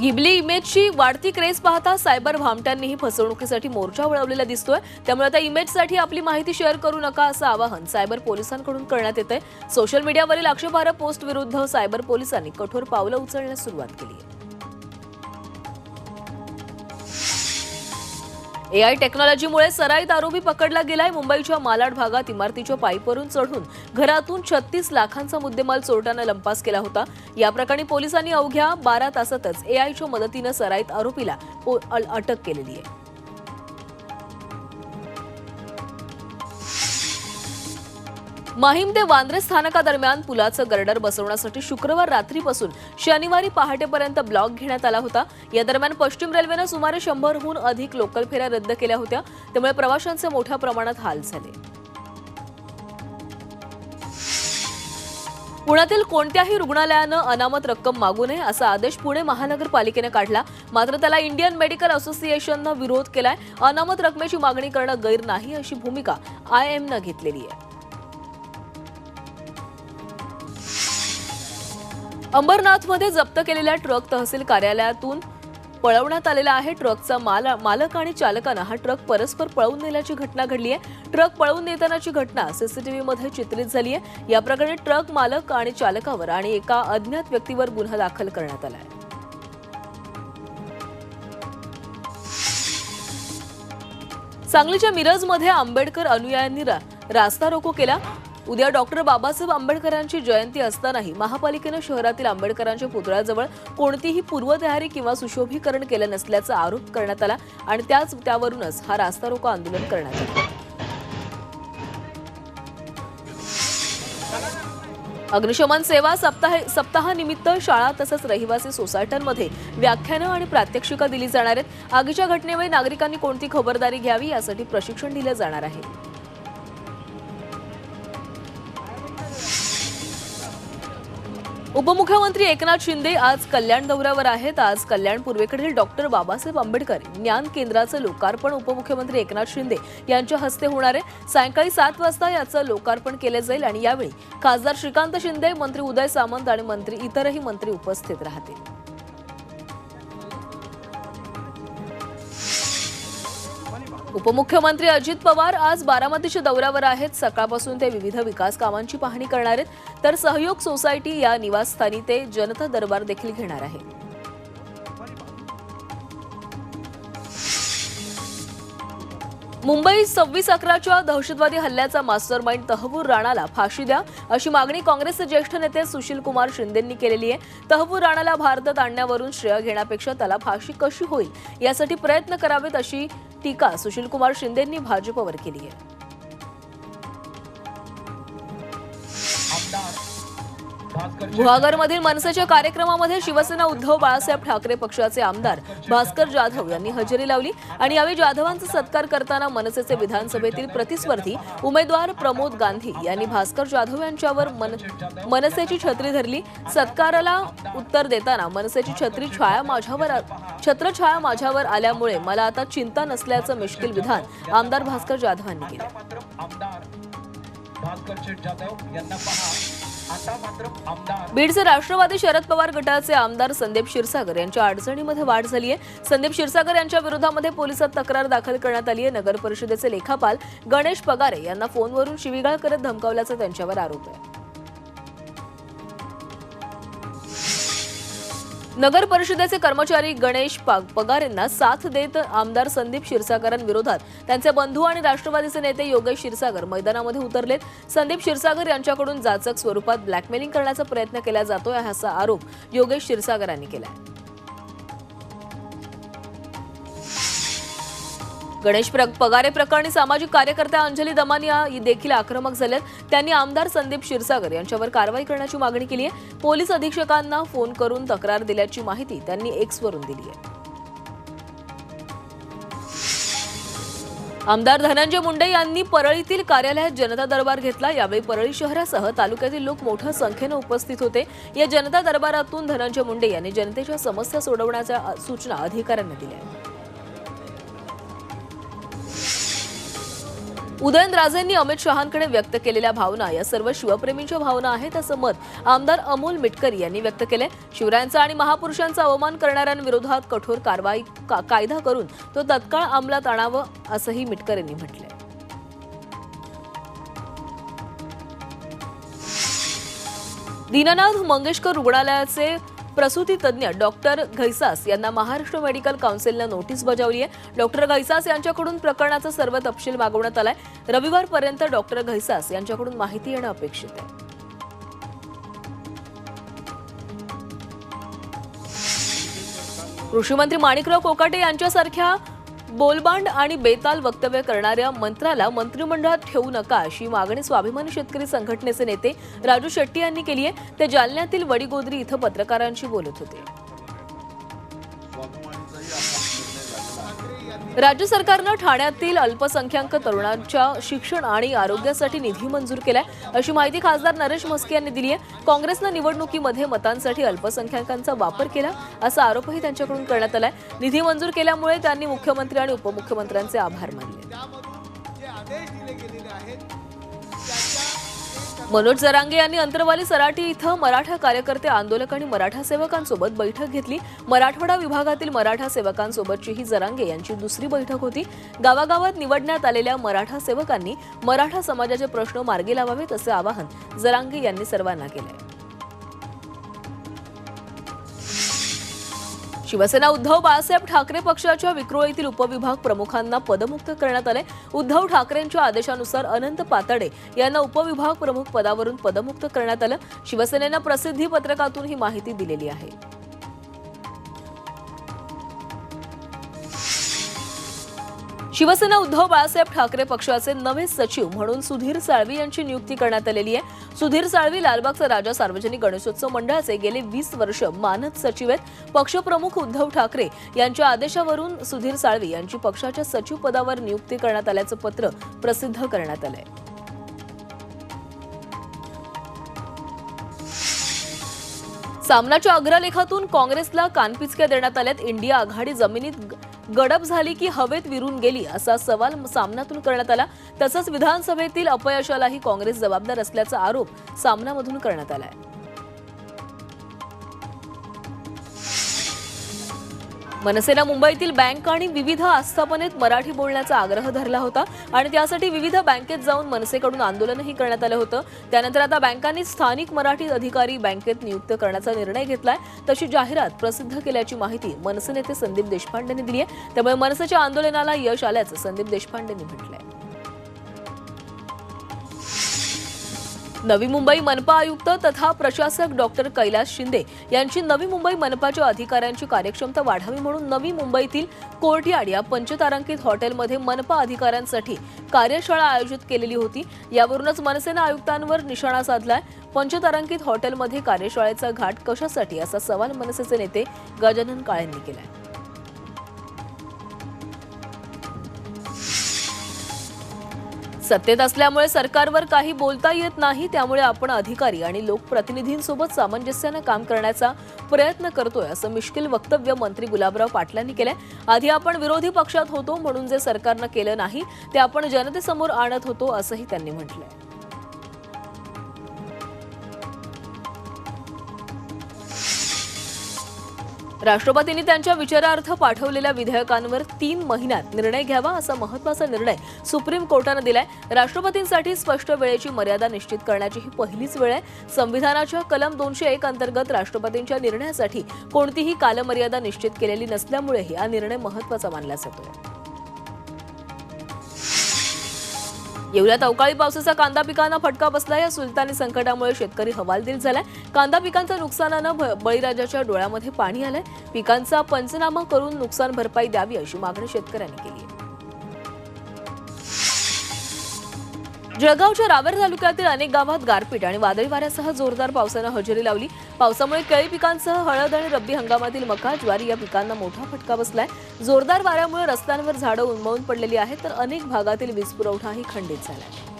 Ghibli इमेजची वाढती craze पाहता cyber भामट्यांनीही फसवणुकीसाठी मोर्चा वळवलेला दिसतोय. त्यामुळे आता इमेजसाठी आपली माहिती शेअर करू नका असं आवाहन सायबर पोलिसांकडून करण्यात येतंय. सोशल मीडियावरील आक्षेपार्ह पोस्ट विरुद्ध सायबर पोलिसांनी कठोर पावलं उचलण्यास सुरुवात केली आहे. एआय टेक्नॉलॉजीमुळे सराईत आरोपी पकडला गेलाय. मुंबईच्या मालाड भागात इमारतीच्या पाईपवरून चढून घरातून छत्तीस लाखांचा मुद्देमाल चोरट्यानं लंपास केला होता. या प्रकरणी पोलिसांनी अवघ्या बारा तासातच एआयच्या मदतीनं सराईत आरोपीला अटक केलेली आहे. माहीम ते वांद्रे स्थानकादरम्यान पुलाचं गर्डर बसवण्यासाठी शुक्रवार रात्रीपासून शनिवारी पहाटेपर्यंत ब्लॉक घेण्यात आला होता. या दरम्यान पश्चिम रेल्वेनं सुमारे शंभरहून अधिक लोकल फेऱ्या रद्द केल्या होत्या. त्यामुळे प्रवाशांचे मोठ्या प्रमाणात हाल झाले. पुण्यातील कोणत्याही रुग्णालयानं अनामत रक्कम मागू नये असा आदेश पुणे महानगरपालिकेनं काढला. मात्र त्याला इंडियन मेडिकल असोसिएशननं विरोध केलाय. अनामत रकमेची मागणी करणं गैर नाही अशी भूमिका आय एमनं घेतलेली आहे. अंबरनाथमध्ये जप्त केलेल्या ट्रक तहसील कार्यालयातून पळवण्यात आलेला आहे. ट्रकचा माल मालक आणि चालकानं हा ट्रक परस्पर पळवून नेल्याची घटना घडली आहे. ट्रक पळवून नेतानाची घटना सीसीटीव्हीमध्ये चित्रित झाली आहे. या प्रकरणी ट्रक मालक आणि चालकावर आणि एका अज्ञात व्यक्तीवर गुन्हा दाखल करण्यात आला आहे. सांगलीच्या मिरजमध्ये आंबेडकर अनुयायांनी रास्ता रोको केला. उद्या डॉक्टर बाबासाहेब आंबेडकरांची जयंती असतानाही महापालिकेनं शहरातील आंबेडकरांच्या पुतळ्याजवळ कोणतीही पूर्वतयारी किंवा सुशोभीकरण केलं नसल्याचा आरोप करण्यात आला आणि त्याच त्यावरूनच हा रास्ता रोको आंदोलन करण्यात आलं. अग्निशमन सेवा सप्ताह सप्ताहानिमित्त शाळा तसंच रहिवासी सोसायट्यांमध्ये व्याख्यानं आणि प्रात्यक्षिका दिली जाणार आहेत. आगीच्या घटनेवेळी नागरिकांनी कोणती खबरदारी घ्यावी यासाठी प्रशिक्षण दिलं जाणार आहे. उपमुख्यमंत्री एकनाथ शिंदे आज कल्याण दौऱ्यावर आहेत. आज कल्याण पूर्वेकडील डॉक्टर बाबासाहेब आंबेडकर ज्ञान केंद्राचं लोकार्पण उपमुख्यमंत्री एकनाथ शिंदे यांच्या हस्ते होणार आहे. सायंकाळी सात वाजता याचं लोकार्पण केलं जाईल आणि यावेळी खासदार श्रीकांत शिंदे मंत्री उदय सामंत आणि मंत्री इतरही मंत्री उपस्थित राहतील. उपमुख्यमंत्री अजित पवार आज बारामतीच्या दौऱ्यावर आहेत. सकाळपासून ते विविध विकास कामांची पाहणी करणार आहेत. तर सहयोग सोसायटी या निवासस्थानी ते जनता दरबार देखील घेणार आहे. मुंबई सव्वीस अकराच्या दहशतवादी हल्ल्याचा मास्टर माइंड तहबूर राणाला फाशी द्या अशी मागणी काँग्रेसचे ज्येष्ठ नेते सुशील कुमार शिंदेंनी केलेली आहे. तहबूर राणाला भारतात आणण्यावरून श्रेय घेण्यापेक्षा त्याला फाशी कशी होईल? यासाठी प्रयत्न करावेत अशी टीका सुशील कुमार शिंदेंनी भाजपवर केली आहे. गुहागरमधील मनसेच्या कार्यक्रमामध्ये शिवसेना उद्धव बाळासाहेब ठाकरे पक्षाचे आमदार भास्कर जाधव यांनी हजेरी लावली आणि यावेळी जाधवांचा सत्कार करताना मनसेचे विधानसभेतील प्रतिस्पर्धी उमेदवार प्रमोद गांधी यांनी भास्कर जाधव यांच्यावर मन मनसेची छत्री धरली. सत्काराला उत्तर देताना मनसेची छत्री छाया माझ्यावर छत्रछाया माझ्यावर आल्यामुळे मला आता चिंता नसल्याचं मिश्किल विधान आमदार भास्कर जाधव यांनी केलं भास्कर जाधव यांना पहा बीडचे राष्ट्रवादी शरद पवार गटाचे आमदार संदीप क्षीरसागर यांच्या अडचणीमध्ये वाढ झाली आहे. संदीप क्षीरसागर यांच्या विरोधामध्ये पोलिसात तक्रार दाखल करण्यात आली आहे. नगर परिषदेचे लेखापाल गणेश पगारे यांना फोनवरून शिवीगाळ करत धमकावल्याचा त्यांच्यावर आरोप आहे. नगर परिषदेचे कर्मचारी गणेश पगार यांना साथ देत आमदार संदीप क्षीरसागरांविरोधात त्यांचे बंधू आणि राष्ट्रवादीचे नेते योगेश क्षीरसागर मैदानामध्ये उतरलेत. संदीप क्षीरसागर यांच्याकडून जाचक स्वरूपात ब्लॅकमेलिंग करण्याचा प्रयत्न केला जातोय असा आरोप योगेश क्षीरसागरांनी केला गणेश प्र- पगारे प्रकरणी सामाजिक कार्यकर्त्या अंजली दमानिया देखील आक्रमक झाल्यात त्यांनी आमदार संदीप क्षीरसागर यांच्यावर कारवाई करण्याची मागणी केली आहे. पोलीस अधीक्षकांना फोन करून तक्रार दिल्याची माहिती त्यांनी एक्सवरून दिली आहे. आमदार धनंजय मुंडे यांनी परळीतील कार्यालयात जनता दरबार घेतला. यावेळी परळी शहरासह तालुक्यातील लोक मोठ्या संख्येनं उपस्थित होते. या जनता दरबारातून धनंजय मुंडे यांनी जनतेच्या समस्या सोडवण्याच्या सूचना अधिकाऱ्यांना दिल्या उदयनराजेंनी अमित शहांकडे व्यक्त केलेल्या भावना या सर्व शिवप्रेमींच्या भावना आहेत असं मत आमदार अमोल मिटकरी यांनी व्यक्त केलंय. शिवरायांचा आणि महापुरुषांचा अवमान करणाऱ्यांविरोधात कठोर कारवाई का- कायदा करून तो तत्काळ अंमलात आणावं असंही मिटकर यांनी म्हटलंय. दीननाथ मंगेशकर रुग्णालयाचे प्रसूती तज्ज्ञ डॉक्टर घैसास यांना महाराष्ट्र मेडिकल काउन्सिलनं नोटीस बजावली आहे. डॉक्टर घैसास यांच्याकडून प्रकरणाचा सर्व तपशील मागवण्यात आलाय. रविवारपर्यंत डॉक्टर घैसास यांच्याकडून माहिती येणं अपेक्षित आहे. कृषी मंत्री माणिकराव कोकाटे यांच्यासारख्या बोलबांड आणि बेताल वक्तव्य करणाऱ्या मंत्र्याला मंत्रिमंडळात ठेवू नका अशी मागणी स्वाभिमानी शेतकरी संघटनेचे नेते राजू शेट्टी यांनी केली आहे. ते जालन्यातील वडीगोद्री इथं पत्रकारांशी बोलत होते. राज्य सरकारनं ठाण्यातील अल्पसंख्याक तरुणांच्या शिक्षण आणि आरोग्यासाठी निधी मंजूर केलाय. अशी माहिती खासदार नरेश म्हस्के यांनी दिली आहे काँग्रेसनं निवडणुकीमध्ये मतांसाठी अल्पसंख्याकांचा वापर केला असा आरोपही त्यांच्याकडून करण्यात आलाय. निधी मंजूर केल्यामुळे त्यांनी मुख्यमंत्री आणि उपमुख्यमंत्र्यांचे आभार मानले. मनोज जरांगे यांनी अंतरवाली सराटी इथं मराठा कार्यकर्ते आंदोलक आणि मराठा सेवकांसोबत बैठक घेतली. मराठवाडा विभागातील मराठा सेवकांसोबतची ही जरांगे यांची दुसरी बैठक होती. गावागावात निवडण्यात आलेल्या मराठा सेवकांनी मराठा समाजाचे प्रश्न मार्गी लावावेत असे आवाहन जरांगे यांनी सर्वांना केले शिवसेना उद्धव बाळासाहेब ठाकरे पक्षाच्या विक्रोळीतील उपविभाग प्रमुखांना पदमुक्त करण्यात आले. उद्धव ठाकरेंच्या आदेशानुसार अनंत पातडे यांना उपविभाग प्रमुख पदावरून पदमुक्त करण्यात आलं. शिवसेनेनं प्रसिद्धी पत्रकातून ही माहिती दिलेली आहे. शिवसेना उद्धव बाळासाहेब ठाकरे पक्षाचे नवे सचिव म्हणून सुधीर साळवी यांची नियुक्ती करण्यात आलेली आहे. सुधीर साळवी लालबागचा राजा सार्वजनिक गणेशोत्सव मंडळाचे गेले वीस वर्ष मानद सचिव आहेत. पक्षप्रमुख उद्धव ठाकरे यांच्या आदेशावरून सुधीर साळवी यांची पक्षाच्या सचिव पदावर नियुक्ती करण्यात आल्याचं पत्र प्रसिद्ध करण्यात आलं आहे सामनाच्या अग्रलेखातून काँग्रेसला कानपिचक्या देण्यात आल्यात. इंडिया आघाडी जमिनीत गडप झाली की हवेत विरून गेली असा सवाल सामनातून करण्यात आला. तसंच विधानसभेतील अपयशालाही काँग्रेस जबाबदार असल्याचा आरोप सामनामधून करण्यात आला आहे मनसेनं मुंबईतील बँक आणि विविध आस्थापनेत मराठी बोलण्याचा आग्रह धरला होता आणि त्यासाठी विविध बँकेत जाऊन मनसेकडून आंदोलनही करण्यात आलं होतं. त्यानंतर आता बँकांनी स्थानिक मराठी अधिकारी बँकेत नियुक्त करण्याचा निर्णय घेतलाय. तशी जाहिरात प्रसिद्ध केल्याची माहिती मनसे नेते संदीप देशपांडेंनी दिली आहे त्यामुळे मनसेच्या आंदोलनाला यश आल्याचं संदीप देशपांडेंनी म्हटलंय. नवी मुंबई मनपा आयुक्त तथा प्रशासक डॉक्टर कैलास शिंदे यांची नवी मुंबई मनपाच्या अधिकाऱ्यांची कार्यक्षमता वाढावी म्हणून नवी मुंबईतील कोर्टयार्ड या पंचतारांकित हॉटेलमध्ये मनपा अधिकाऱ्यांसाठी कार्यशाळा आयोजित केलेली होती. यावरूनच मनसेनं आयुक्तांवर निशाणा साधलाय. पंचतारांकित हॉटेलमध्ये कार्यशाळेचा घाट कशासाठी? असा सवाल मनसेचे नेते गजानन काळेंनी केलाय. सत्तेत असल्यामुळे सरकारवर काही बोलता येत नाही त्यामुळे आपण अधिकारी आणि लोकप्रतिनिधींसोबत सामंजस्यानं काम करण्याचा प्रयत्न करतोय असं मिश्किल वक्तव्य मंत्री गुलाबराव पाटलांनी केलंय. आधी आपण विरोधी पक्षात होतो म्हणून जे सरकारनं केलं नाही ते आपण जनतेसमोर आणत होतो असंही त्यांनी म्हटलंय. राष्ट्रपतींनी त्यांच्या विचारार्थ पाठवलेल्या विधेयकांवर तीन महिन्यात निर्णय घ्यावा असा महत्त्वाचा निर्णय सुप्रीम कोर्टानं दिलाय. राष्ट्रपतींसाठी स्पष्ट वेळेची मर्यादा निश्चित करण्याची ही पहिलीच वेळ आहे. संविधानाच्या कलम दोनशे एक अंतर्गत राष्ट्रपतींच्या निर्णयासाठी कोणतीही कालमर्यादा निश्चित केलेली नसल्यामुळेही हा निर्णय महत्त्वाचा मानला जातो येवल्यात अवकाळी पावसाचा कांदा पिकांना फटका बसला. या सुलतानी संकटामुळे शेतकरी हवालदिल झालाय. कांदा पिकांच्या नुकसानानं भ- बळीराजाच्या डोळ्यामध्ये पाणी आलंय. पिकांचा पंचनामा करून नुकसान भरपाई द्यावी अशी मागणी शेतकऱ्यांनी केली. जळगावच्या रावेर तालुक्यातील अनेक गावात गारपीट आणि वादळी वाऱ्यासह जोरदार पावसानं हजेरी लावली. पावसामुळे केळी पिकांसह हळद आणि रब्बी हंगामातील मका ज्वारी या पिकांना मोठा फटका बसलाय. जोरदार वाऱ्यामुळे रस्त्यांवर झाडं उन्मळून पडलेली आहेत तर अनेक भागातील वीज पुरवठाही खंडित झालाय.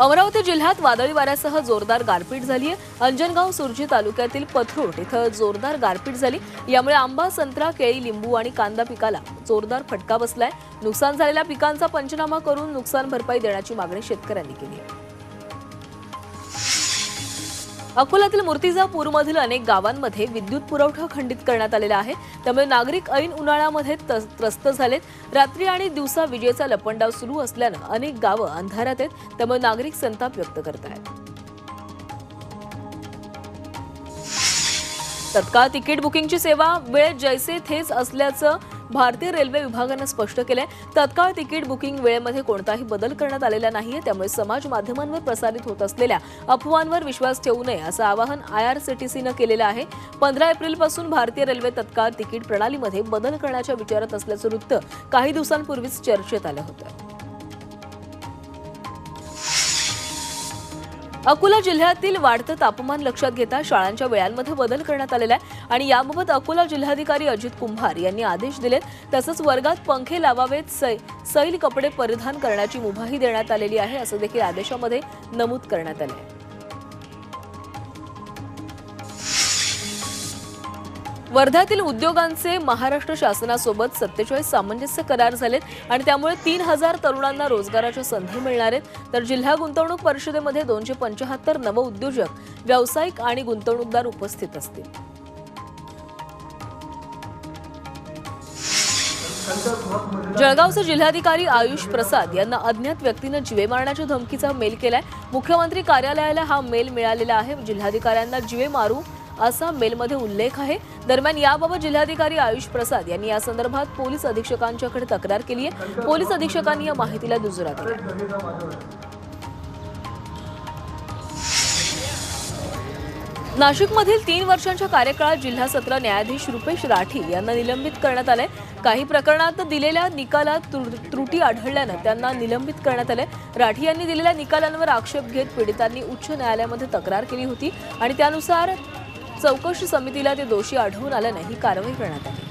अमरावती जिल्ह्यात वादळी वाऱ्यासह जोरदार गारपीट झाली आहे अंजनगाव सुरजी तालुक्यातील पथरोट इथं जोरदार गारपीट झाली. यामुळे आंबा संत्रा केळी लिंबू आणि कांदा पिकाला जोरदार फटका बसलाय. नुकसान झालेल्या पिकांचा पंचनामा करून नुकसान भरपाई देण्याची मागणी शेतकऱ्यांनी केली आहे. अकोल्यातील मूर्तिजापूरमधील अनेक गावांमध्ये विद्युत पुरवठा खंडित करण्यात आलेला आहे. त्यामुळे नागरिक ऐन उन्हाळ्यामध्ये त्रस्त झालेत. रात्री आणि दिवसा विजेचा लपंडाव सुरू असल्यानं अनेक गावं अंधारात आहेत. त्यामुळे नागरिक संताप व्यक्त करत आहेत. तत्काळ तिकीट बुकिंगची सेवा वेळ जैसे थेच असल्याचं भारतीय रेल्वे विभागानं स्पष्ट केलंय तत्काळ तिकीट बुकिंग वेळेमध्ये कोणताही बदल करण्यात आलेला नाहीये त्यामुळे समाज माध्यमांवर प्रसारित होत असलेल्या अफवांवर विश्वास ठेवू नये असं आवाहन आयआरसीटीसीनं केलेलं आहे. पंधरा एप्रिलपासून भारतीय रेल्वे तत्काळ तिकीट प्रणालीमध्ये बदल करण्याच्या विचारात असल्याचं वृत्त काही दिवसांपूर्वीच चर्चेत आलं होतं. अकोला जिल्ह्यातील वाढतं तापमान लक्षात घेता शाळांच्या वेळांमध्ये बदल करण्यात आलेला आहे. आणि याबाबत अकोला जिल्हाधिकारी अजित कुंभार यांनी आदेश दिलेत. तसंच वर्गात पंखे लावावेत सै सैल कपडे परिधान करण्याची मुभाही देण्यात आलेली आहे असं देखील आदेशामध्ये नमूद करण्यात आलं आहे वर्ध्यातील उद्योगांचे महाराष्ट्र शासनासोबत सत्तेचाळीस सामंजस्य करार झालेत आणि त्यामुळे तीन हजार तरुणांना रोजगाराच्या संधी मिळणार आहेत. तर जिल्हा गुंतवणूक परिषदेमध्ये दोनशे पंचाहत्तर नवउद्योजक व्यावसायिक आणि गुंतवणूकदार उपस्थित असतील. जळगावचे जिल्हाधिकारी आयुष प्रसाद यांना अज्ञात व्यक्तीनं जिवे मारण्याच्या धमकीचा मेल केलाय. मुख्यमंत्री कार्यालयाला हा मेल मिळालेला आहे. जिल्हाधिकाऱ्यांना जिवे मारू असा मेलमध्ये उल्लेख आहे. दरम्यान याबाबत जिल्हाधिकारी आयुष प्रसाद यांनी या संदर्भात पोलीस अधीक्षकांच्याकडे तक्रार केली आहे. पोलीस अधीक्षकांनी या माहितीला दुजोरा दिला. नाशिकमधील तीन वर्षांच्या कार्यकाळात जिल्हा सत्र न्यायाधीश रुपेश राठी यांना निलंबित करण्यात आलंय. काही प्रकरणात दिलेल्या निकालात त्रुटी आढळल्यानं त्यांना निलंबित करण्यात आलंय. राठी यांनी दिलेल्या निकालांवर आक्षेप घेत पीडितांनी उच्च न्यायालयामध्ये तक्रार केली होती आणि त्यानुसार चौकशी समितीला ते दोषी आढळून आल्यानं ही कारवाई करण्यात आली.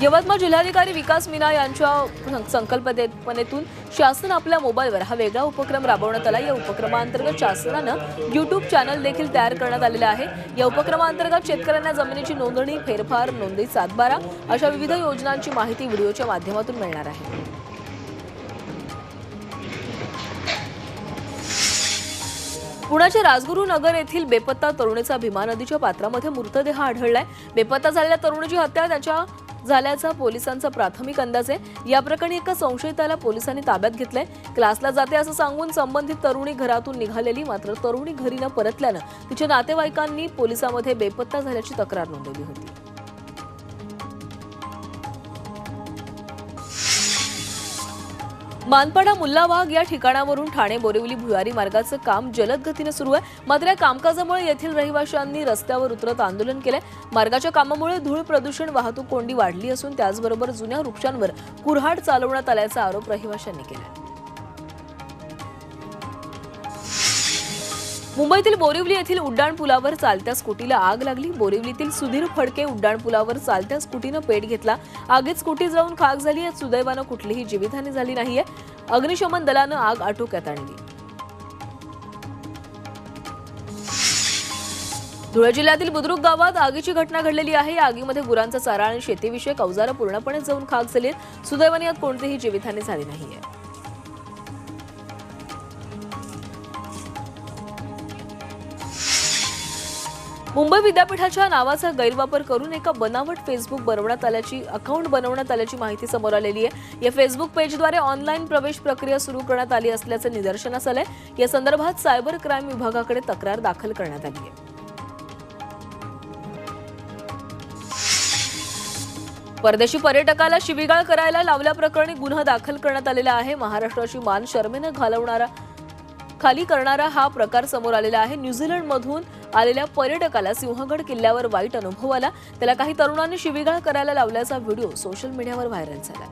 यवतमाळ जिल्हाधिकारी विकास मीना यांच्या संकल्पनेतून शासन आपल्या मोबाईलवर हा वेगळा उपक्रम राबवण्यात आला. या उपक्रमाअंतर्गत शासनानं युट्यूब चॅनल देखील तयार करण्यात आलेलं आहे. या उपक्रमाअंतर्गत शेतकऱ्यांना जमिनीची नोंदणी फेरफार नोंदणी सातबारा अशा विविध योजनांची माहिती व्हिडिओच्या माध्यमातून मिळणार आहे. पुण्याच्या राजगुरू नगर येथील बेपत्ता तरुणीचा भीमा नदीच्या पात्रामध्ये मृतदेह आढळलाय. बेपत्ता झालेल्या तरुणीची हत्या त्याच्या झाल्याचा पोलिसांचा प्राथमिक अंदाज आहे. या प्रकरणी एका संशयिताला पोलिसांनी ताब्यात घेतलंय. क्लासला जाते असं सांगून संबंधित तरुणी घरातून निघालेली मात्र तरुणी घरी न परतल्यानं तिच्या नातेवाईकांनी पोलिसांमध्ये बेपत्ता झाल्याची तक्रार नोंदवली होती. मानपाडा मुल्लाबाग या ठिकाणावरून ठाणे बोरिवली भुयारी मार्गाचं काम जलद गतीनं सुरू आहे. मात्र या कामकाजामुळे येथील रहिवाशांनी रस्त्यावर उतरत आंदोलन केलंय. मार्गाच्या कामामुळे धूळ प्रदूषण वाहतूक कोंडी वाढली असून त्याचबरोबर जुन्या वृक्षांवर कुऱ्हाड चालवण्यात आल्याचा आरोप रहिवाशांनी केला मुंबईतील बोरिवली येथील उड्डाणपुलावर चालत्या स्कूटीला आग लागली. बोरिवलीतील सुधीर फडके उड्डाणपुलावर चालत्या स्कूटीनं पेट घेतला. आगीत स्कूटी जाऊन खाक झाली यात सुदैवानं कुठलीही जीवितहानी झाली नाहीये. अग्निशमन दलानं आग आटोक्यात आणली. धुळे जिल्ह्यातील बुद्रुक गावात आगीची घटना घडलेली आहे. या आगीमध्ये गुरांचा चारा आणि शेतीविषयक अवजारं पूर्णपणे जाऊन खाक झाली सुदैवाने यात कोणतीही जीवितहानी झाली नाहीये. मुंबई विद्यापीठाच्या नावाचा गैरवापर करून एका बनावट फेसबुक बनवण्यात आल्याची अकाउंट बनवण्यात आल्याची माहिती समोर आलेली आहे. या फेसबुक पेजद्वारे ऑनलाईन प्रवेश प्रक्रिया सुरू करण्यात आली असल्याचं निदर्शनास आलंय. या संदर्भात सायबर क्राईम विभागाकडे तक्रार दाखल करण्यात आली आहे. परदेशी पर्यटकाला शिवीगाळ करायला लावल्याप्रकरणी गुन्हा दाखल करण्यात आलेला आहे. महाराष्ट्राची मान शर्मेनं घालवणारा खाली करणारा हा प्रकार समोर आलेला आहे. न्यूझीलंडमधून आलेल्या पर्यटकाला सिंहगड किल्ल्यावर वाईट अनुभव आला. त्याला काही तरुणांनी शिवीगाळ करायला लावल्याचा व्हिडिओ सोशल मीडियावर व्हायरल झाला.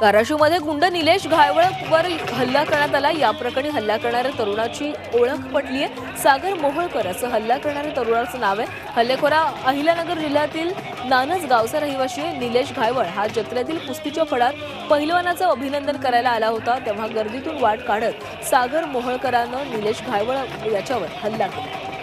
धाराशिवमध्ये गुंड निलेश घायवळवर हल्ला करण्यात आला. या प्रकरणी हल्ला करणाऱ्या तरुणाची ओळख पटली आहे सागर मोहोळकर असं हल्ला करणाऱ्या तरुणाचं नाव आहे. हल्लेखोरा अहिल्यानगर जिल्ह्यातील नानज गावचा रहिवाशी निलेश घायवळ. हा जत्रेतील कुस्तीच्या फडात पहिलवानाचं अभिनंदन करायला आला होता तेव्हा गर्दीतून वाट काढत सागर मोहळकरानं निलेश घायवळ याच्यावर हल्ला केला.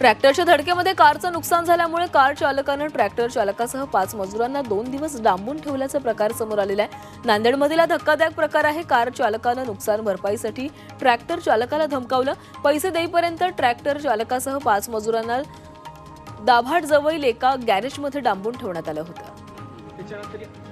ट्रॅक्टरच्या धडकेमध्ये कारचं नुकसान झाल्यामुळे कार चालकानं ट्रॅक्टर चालकासह पाच मजुरांना दोन दिवस डांबून ठेवल्याचा प्रकार समोर आलेला आहे. नांदेडमधील हा धक्कादायक प्रकार आहे. कार चालकानं नुकसान भरपाईसाठी ट्रॅक्टर चालकाला धमकावलं. पैसे देईपर्यंत ट्रॅक्टर चालकासह पाच मजुरांना दाभाड जवळील एका गॅरेजमध्ये डांबून ठेवण्यात आलं होतं.